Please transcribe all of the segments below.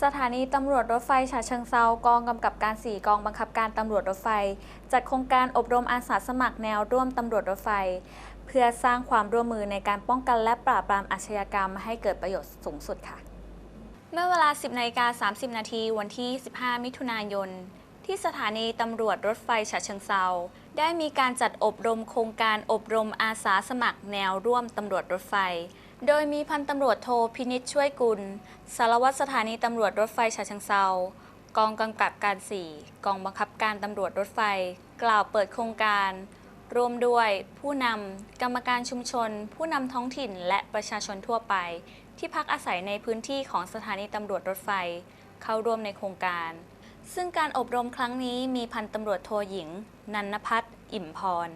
สถานีตำรวจรถไฟฉะเชิงเซากองกำกับการ 4 กองบังคับการตำรวจรถไฟ จัดโครงการอบรมอาสาสมัครแนวร่วมตำรวจรถไฟ เพื่อสร้างความร่วมมือในการป้องกันและปราบปรามอาชญากรรมให้เกิดประโยชน์สูงสุดค่ะ เมื่อเวลา 10นาฬิกา30 นาทีวันที่ 15 มิถุนายน ที่สถานีตำรวจรถไฟฉะเชิงเซาได้มีการจัดอบรมโครงการอบรมอาสาสมัครแนวร่วมตำรวจรถไฟ โดยมีพันตำรวจโทพินิจช่วยกุล สารวัตรสถานีตำรวจรถไฟฉะเชิงเซากองกำกับการ 4 กองบังคับการตำรวจรถไฟ กล่าวเปิดโครงการรวมด้วยผู้นำกรรมการชุมชน ผู้นำท้องถิ่นและประชาชนทั่วไป ที่พักอาศัยในพื้นที่ของสถานีตำรวจรถไฟ เข้าร่วมในโครงการ ซึ่งการอบรมครั้งนี้มีพันตำรวจโทหญิง นันพัฒน์อิ่มพร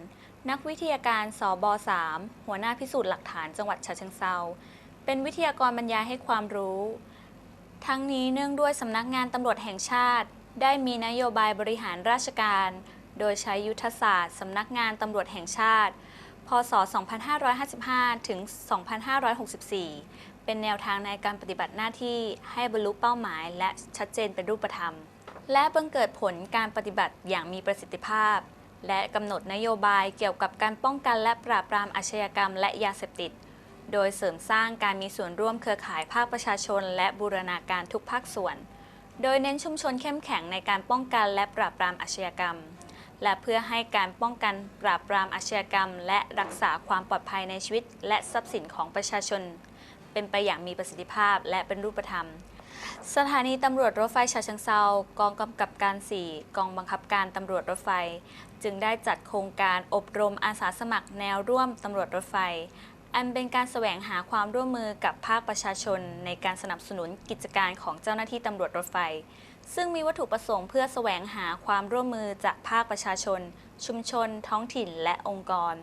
นักวิทยาการสบ3หัวหน้าพิสูจน์หลักฐานจังหวัดฉะเชิงเซาเป็นวิทยากรบรรยายให้ความรู้ ทั้งนี้เนื่องด้วยสำนักงานตำรวจแห่งชาติ ได้มีนโยบายบริหารราชการ โดยใช้ยุทธศาสตร์สำนักงานตำรวจแห่งชาติ พศ 2555 ถึง 2564 เป็นแนวทางในการปฏิบัติหน้าที่ให้บรรลุเป้าหมายและชัดเจนเป็นรูปธรรม และบังเกิดผลการปฏิบัติอย่างมีประสิทธิภาพ และกำหนดนโยบายเกี่ยวกับการป้องกันและปราบปรามอาชญากรรมและยาเสพติด โดยเสริมสร้างการมีส่วนร่วมเครือข่ายภาคประชาชน และบูรณาการทุกภาคส่วน โดยเน้นชุมชนเข้มแข็งในการป้องกันและปราบปรามอาชญากรรม และเพื่อให้การป้องกันปราบปรามอาชญากรรม และรักษาความปลอดภัยในชีวิต และทรัพย์สินของประชาชน เป็นไปอย่างมีประสิทธิภาพและเป็นรูปธรรม สถานีตำรวจรถไฟฉะเชิงเซากองกำกับการ 4 กองบังคับการตำรวจรถไฟ จึงได้จัดโครงการอบรมอาสาสมัครแนวร่วมตำรวจรถไฟ อันเป็นการแสวงหาความร่วมมือกับภาคประชาชน ในการสนับสนุนกิจการของเจ้าหน้าที่ตำรวจรถไฟ ซึ่งมีวัตถุประสงค์เพื่อแสวงหาความร่วมมือจากภาคประชาชน ชุมชน ท้องถิ่น และองค์กร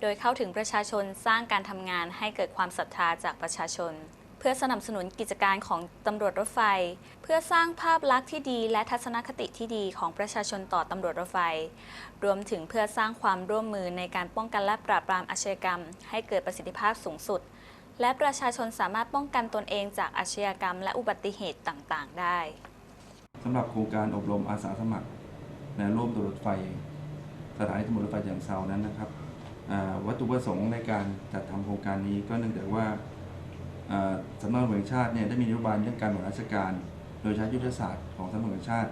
โดยเข้าถึงประชาชนสร้างการทำงานให้เกิดความศรัทธาจากประชาชน พื่อสนับสนุนกิจการของตำรวจรถไฟ เพื่อสร้างภาพลักษณ์ที่ดี และทัศนคติที่ดีของประชาชนต่อตำรวจรถไฟ รวมถึงเพื่อสร้างความร่วมมือในการป้องกันและปราบปรามอาชญากรรม ให้เกิดประสิทธิภาพสูงสุด และประชาชนสามารถป้องกันตนเองจากอาชญากรรม และอุบัติเหตุต่างๆ ได้สำหรับโครงการอบรมอาสาสมัครแนร่วมตำรวจรถไฟสถานีตำรวจรถไฟอย่างเซานั้นนะครับวัตถุประสงค์ในการจัดทำโครงการนี้ก็เนื่องจากว่า สำนักงานแห่งชาติเนี่ยได้มีนโยบายเรื่องการบริหารราชการ โดยใช้ยุทธศาสตร์ของสำนักงานแห่งชาติ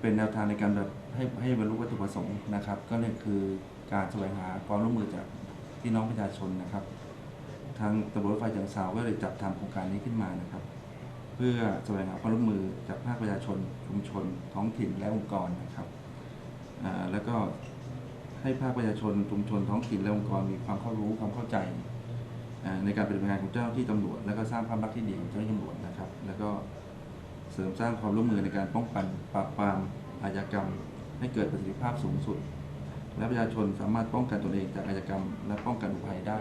เป็นแนวทางในการแบบให้ให้บรรลุวัตถุประสงค์นะครับ ก็นี่คือการแสวงหาความร่วมมือจากพี่น้องประชาชนนะครับ ทางตำรวจไฟอย่างเซาก็เลยจัดทำโครงการนี้ขึ้นมานะครับ เพื่อแสวงหาความร่วมมือจากภาคประชาชน ชุมชน ท้องถิ่นและองค์กรนะครับแล้วก็ให้ภาคประชาชนชุมชนท้องถิ่นและองค์กรมีความเข้ารู้ความเข้าใจ ในการปฏิบัติงานของเจ้าที่ตำรวจ แล้วก็สร้างภาพลักษณ์ที่ดีของเจ้าหน้าที่ตำรวจนะครับ แล้วก็เสริมสร้างความร่วมมือในการป้องกันปราบปรามอาชญากรรม ให้เกิดประสิทธิภาพสูงสุด และประชาชนสามารถป้องกันตนเองจากอาชญากรรม และป้องกันอุบัยได้